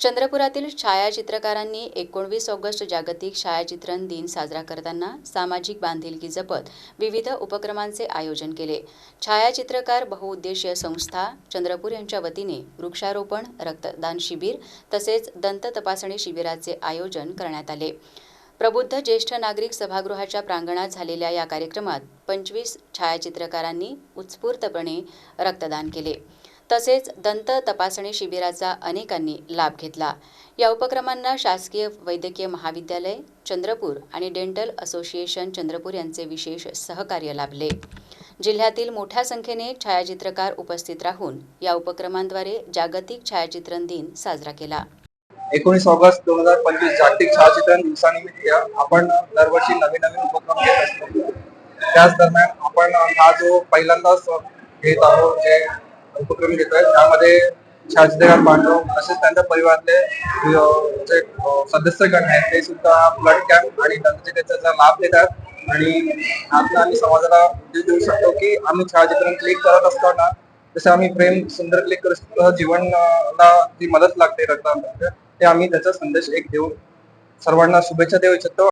चंद्रपुरातील छायाचित्रकारांनी एकोणवीस ऑगस्ट जागतिक छायाचित्रण दिन साजरा करताना सामाजिक बांधिलकी जपत विविध उपक्रमांचे आयोजन केले. छायाचित्रकार बहुउद्देशीय संस्था चंद्रपूर यांच्या वतीने वृक्षारोपण रक्तदान शिबिर तसेच दंत तपासणी शिबिराचे आयोजन करण्यात आले. प्रबुद्ध ज्येष्ठ नागरिक सभागृहाच्या प्रांगणात झालेल्या या कार्यक्रमात पंचवीस छायाचित्रकारांनी उत्स्फूर्तपणे रक्तदान केले. तसेच दंत तपासणी शिबिराचा अनेकांनी लाभ घेतला. या उपक्रमांना शासकीय वैद्यकीय महाविद्यालय चंद्रपूर आणि डेंटल असोसिएशन चंद्रपूर यांचे विशेष सहकार्य लाभले. जिल्ह्यातील मोठ्या संख्येने छायाचित्रकार उपस्थित राहून या उपक्रमांद्वारे जागतिक छायाचित्रण दिन साजरा केला. एकोणीस ऑगस्ट दोन हजार पंचवीस जागतिक छायाचित्रण दिवसानिमित्त आपण दरवर्षी नवीन नवीन उपक्रम घेत असतो. त्याच दरम्यान आपण हा जो पहिल्यांदाच घेत आहोत जे करून घेत आहेत. त्यामध्ये छायाचित्रकार बांधव तसेच त्यांच्या परिवारातले जे सदस्यगण आहेत ते सुद्धा ब्लड कॅम्प आणि त्यांचे त्याचा लाभ घेतात आणि यातनं आम्ही समाजाला उद्देश देऊ शकतो की आम्ही छायाचित्रण क्लिक करत असताना जसं आम्ही प्रेम सुंदर क्लिक करत शकतो जीवनाला जी मदत लागते रक्तांतर ते आम्ही त्याचा संदेश एक देऊ सर्वांना शुभेच्छा देऊ इच्छितो.